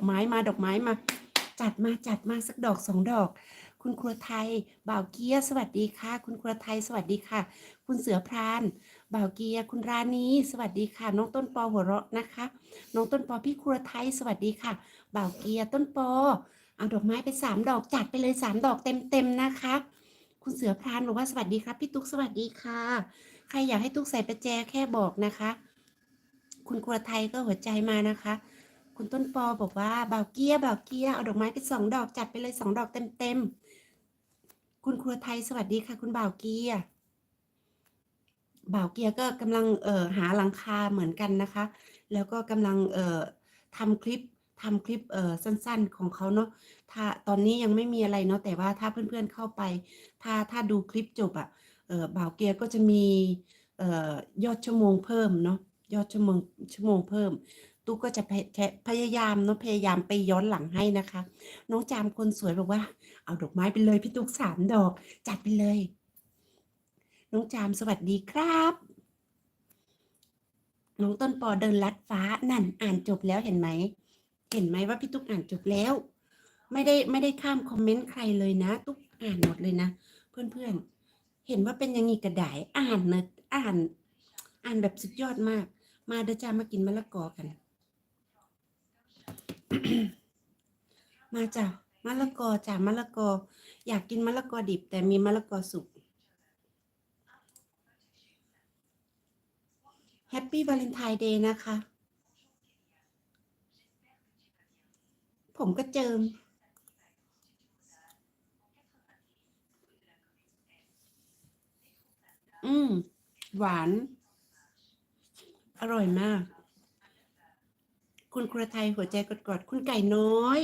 อกไม้มาดอกไม้มา จัดมาจัดมาสักดอกสองดอก คุณครัวไทยบ่าวเกียร์สวัสดีค่ะ คุณครัวไทยสวัสดีค่ะ คุณเสือพรานบ่าวเกียร์คุณรานีสวัสดีค่ะ น้องต้นปอหัวเราะนะคะ น้องต้นปอพี่ครัวไทยสวัสดีค่ะบ่าวเกียร์ต้นปอเอาดอกไม้ไปสามดอกจัดไปเลยสามดอกเต็มๆนะคะ คุณเสือพรานบอกว่าสวัสดีครับ พี่ตุ๊กสวัสดีค่ะ ใครอยากให้ตุ๊กใส่ประแจแค่บอกนะคะ คุณครัวไทยก็หัวใจมานะคะ คุณต้นปอบอกว่าบ่าวเกียร์บ่าวเกียเอาดอกไม้ไปสองดอกจัดไปเลยสองดอกเต็มๆคุณครัวไทยสวัสดีค่ะ คุณบ่าวเกียร์บ่าวเกียก็กำลังเอ่อหาหลังคาเหมือนกันนะคะ แล้วก็กำลังเอ่อทำคลิปทำคลิปเอ่อสั้น ๆ ของเขาเนาะถ้าตอนนี้ยังไม่มีอะไรเนาะแต่ว่าถ้าเพื่อนๆเข้าไป ถ้าถ้าดูคลิปจบอะ่ะเออบ่าวเกียก็จะมีเอ่อยอดชั่วโมงเพิ่มเนาะยอดชั่วโมงชั่วโมงเพิ่ม ตุ๊กก็จะพยพยายามเนาะพยายามไปย้อนหลังให้นะคะ น้องจามคนสวยบอกว่า เอาดอกไม้ไปเลยพี่ตุ๊กสามดอก จัดไปเลย น้องจามสวัสดีครับน้องต้นปอเดินลัดฟ้านั่นอ่านจบแล้วเห็นไหมเห็นไหมว่าพี่ตุ๊กอ่านจบแล้ว ไม่ได้ไม่ได้ข้ามคอมเมนต์ใครเลยนะ ตุ๊กอ่านหมดเลยนะ เพื่อนๆเห็นว่าเป็นอยังงี้กระดายอ่านนะอ่าน อ่านแบบสุดยอดมาก มาเดจ้ามากินมะละกอกัน มาจ้ะมะละกอจ้ะมะละกอ อยากกินมะละกอดิบ แต่มีมะละกอสุกแฮปปี้วาเลนไทน์เดย์นะคะ ผมก็เจิม อืม หวาน อร่อยมาก คุณครัวไทยหัวใจกอดๆคุณไก่น้อย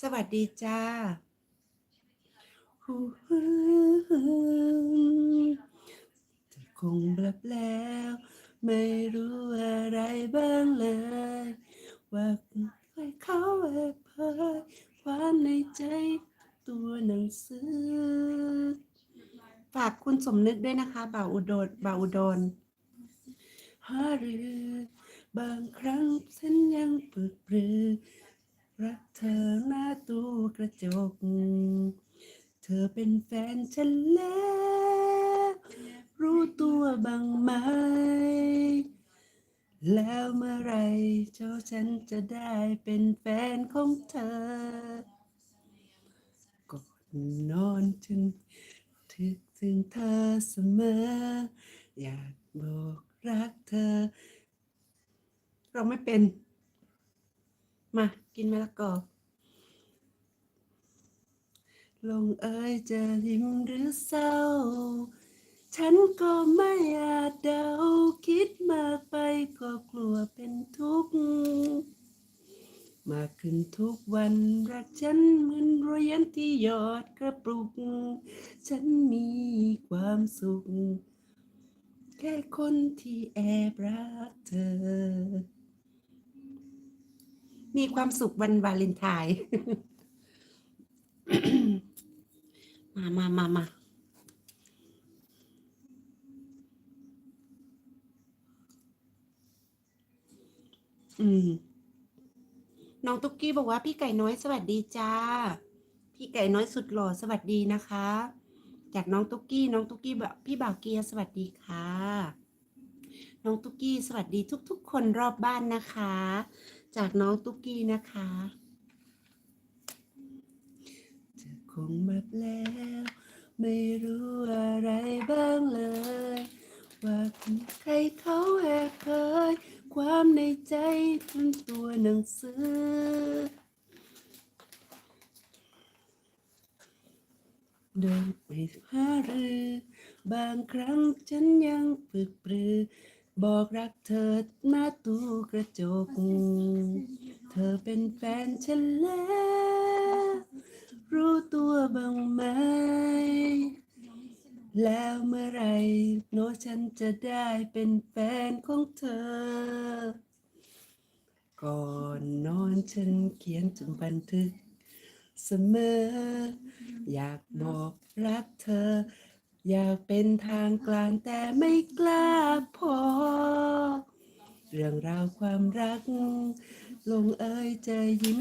สวัสดีจ้าฮู้ฮู้ฮู้แบบแล้ว ไม่รู้อะไรบ้างเลย ว่าใครเขาแอบเผยความในใจตัวหนังสือ ฝากคุณสมนึกด้วยนะคะบ่าวอุดรบ่าวอุดรหารือ บางครั้งฉันยังปึกปรือรักเธอหน้าตู้กระจก เธอเป็นแฟนฉันแล้ว รู้ตัวบ้างไหม แล้วเมื่อไรเจ้าฉันจะได้เป็นแฟนของเธอก่อนนอนฉันถึกถึงเธอเสมอ อยากบอกรักเธอ เราไม่เป็น มากินมะละกอลงเอ้ยจะยิ้มหรือเศร้า ฉันก็ไม่อาจเดาคิดมากไปก็กลัวเป็นทุกข์มากขึ้นทุกวันรักฉันเหมือนรียญที่หยอดกระปุก ฉันมีความสุข แค่คนที่แอบรักเธอ มีความสุขวันวาเลนไทน์มามามามาอืม น้องตุ๊กกี้บอกว่าพี่ไก่น้อยสวัสดีจ้า พี่ไก่น้อยสุดหล่อสวัสดีนะคะ จากน้องตุ๊กกี้ น้องตุ๊กกี้แบบพี่บ่าวเกียร์สวัสดีค่ะ น้องตุ๊กกี้สวัสดีทุก ๆ คนรอบบ้านนะคะ จากน้องตุ๊กกี้นะคะจะคงแบบแล้ว ไม่รู้อะไรบ้างเลย ว่าใครเขาแอบเคย ความในใจทั้งตัวหนังสือ เดินไปหารือ บางครั้งฉันยังปึกปรือ บอกรักเธอหน้าตู้กระจก เธอเป็นแฟนฉันแล้ว รู้ตัวบ้างไหม แล้วเมื่อไหรโนฉันจะได้เป็นแฟนของเธอ ก่อนนอนฉันเขียนจดบันทึกเสมอ อยากบอกรักเธอ อยากเป็นทางกลางแต่ไม่กล้าพอ เรื่องราวความรัก ลงเอยจะยิ้ม